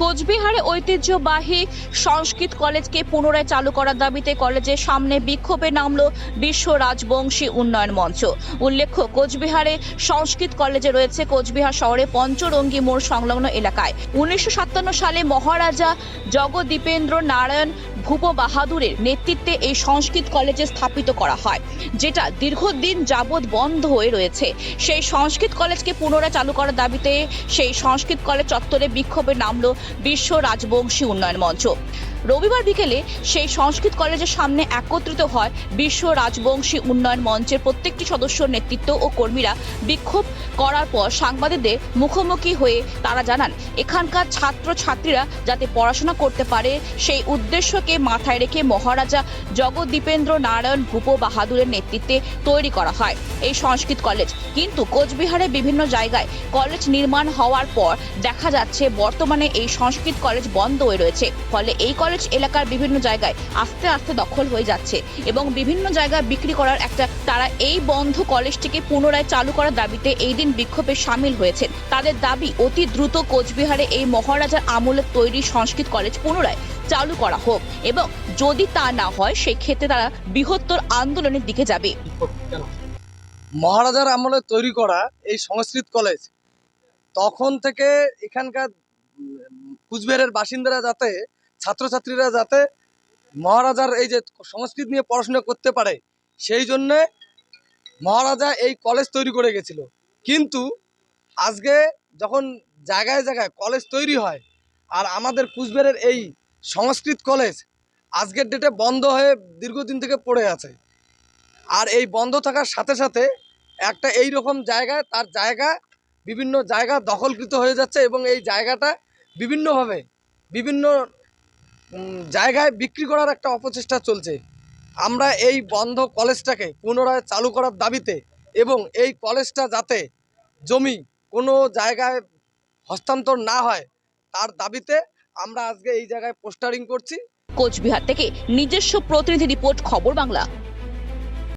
কোচবিহারে ঐতিহ্যবাহী সংস্কৃত কলেজকে পুনরায় চালু করার দাবিতে কলেজের সামনে বিক্ষোভে নামল বিশ্ব রাজবংশী উন্নয়ন মঞ্চ। উল্লেখ্য, কোচবিহারে সংস্কৃত কলেজে রয়েছে কোচবিহার শহরে পঞ্চরঙ্গী মোড় সংলগ্ন এলাকায়। উনিশশো সাতান্ন সালে মহারাজা জগদীপেন্দ্র নারায়ণ ভূপ বাহাদুরের নেতৃত্বে এই সংস্কৃত কলেজে স্থাপিত করা হয়, যেটা দীর্ঘদিন যাবৎ বন্ধ হয়ে রয়েছে। সেই সংস্কৃত কলেজকে পুনরায় চালু করার দাবিতে সেই সংস্কৃত কলেজ চত্বরে বিক্ষোভে নামলো বিশ্ব রাজবংশী উন্নয়ন মঞ্চ। রবিবার বিকেলে সেই সংস্কৃত কলেজের সামনে একত্রিত হয় বিশ্ব রাজবংশী উন্নয়ন মঞ্চের প্রত্যেকটি সদস্যর নেতৃত্ব ও কর্মীরা। বিক্ষোভ করার পর সাংবাদিকদের মুখোমুখি হয়ে তারা জানান, এখানকার ছাত্র ছাত্রীরা যাতে পড়াশোনা করতে পারে, সেই উদ্দেশ্যকে মাথায় রেখে মহারাজা জগদ্দীপেন্দ্র নারায়ণ ভূপ বাহাদুরের নেতৃত্বে তৈরি করা হয় এই সংস্কৃত কলেজ। কিন্তু কোচবিহারের বিভিন্ন জায়গায় কলেজ নির্মাণ হওয়ার পর দেখা যাচ্ছে বর্তমানে এই সংস্কৃত কলেজ বন্ধ হয়ে রয়েছে। ফলে এই কলেজ এলাকার বিভিন্ন জায়গায় আস্তে আস্তে দখল হয়ে যাচ্ছে এবং বিভিন্ন জায়গায় বিক্রি করার একটা তারা এই বন্ধ কলেজটিকে পুনরায় চালু করার দাবিতে এই দিন বিক্ষোভে সামিল হয়েছেন। তাদের দাবি, অতি দ্রুত কোচবিহারে এই মহারাজার আমলের তৈরি সংস্কৃত কলেজ পুনরায় চালু করা হোক এবং যদি তা না হয় সেই ক্ষেত্রে তারা বৃহত্তর আন্দোলনের দিকে যাবে। মহারাজার আমলে তৈরি করা এই সংস্কৃত কলেজ, তখন থেকে এখানকার কুচবিহারের বাসিন্দারা যাতে ছাত্রছাত্রীরা যাতে মহারাজার এই যে সংস্কৃত নিয়ে পড়াশোনা করতে পারে, সেই জন্যে মহারাজা এই কলেজ তৈরি করে গেছিল। কিন্তু আজকে যখন জায়গায় জায়গায় কলেজ তৈরি হয়, আর আমাদের কুচবিহারের এই সংস্কৃত কলেজ আজকের ডেটে বন্ধ হয়ে দীর্ঘদিন থেকে পড়ে আছে। আর এই বন্ধ থাকার সাথে সাথে একটা এই রকম জায়গায় তার জায়গা বিভিন্ন জায়গা দখলকৃত হয়ে যাচ্ছে এবং এই জায়গাটা বিভিন্নভাবে বিভিন্ন জায়গায় বিক্রি করার একটা অপচেষ্টা চলছে। আমরা এই বন্ধ কলেজটাকে পুনরায় চালু করার দাবিতে এবং এই কলেজটা যাতে জমি কোনো জায়গায় হস্তান্তর না হয়, তার দাবিতে আমরা আজকে এই জায়গায় পোস্টারিং করছি। কোচবিহার থেকে নিজস্ব প্রতিনিধি রিপোর্ট, খবর বাংলা।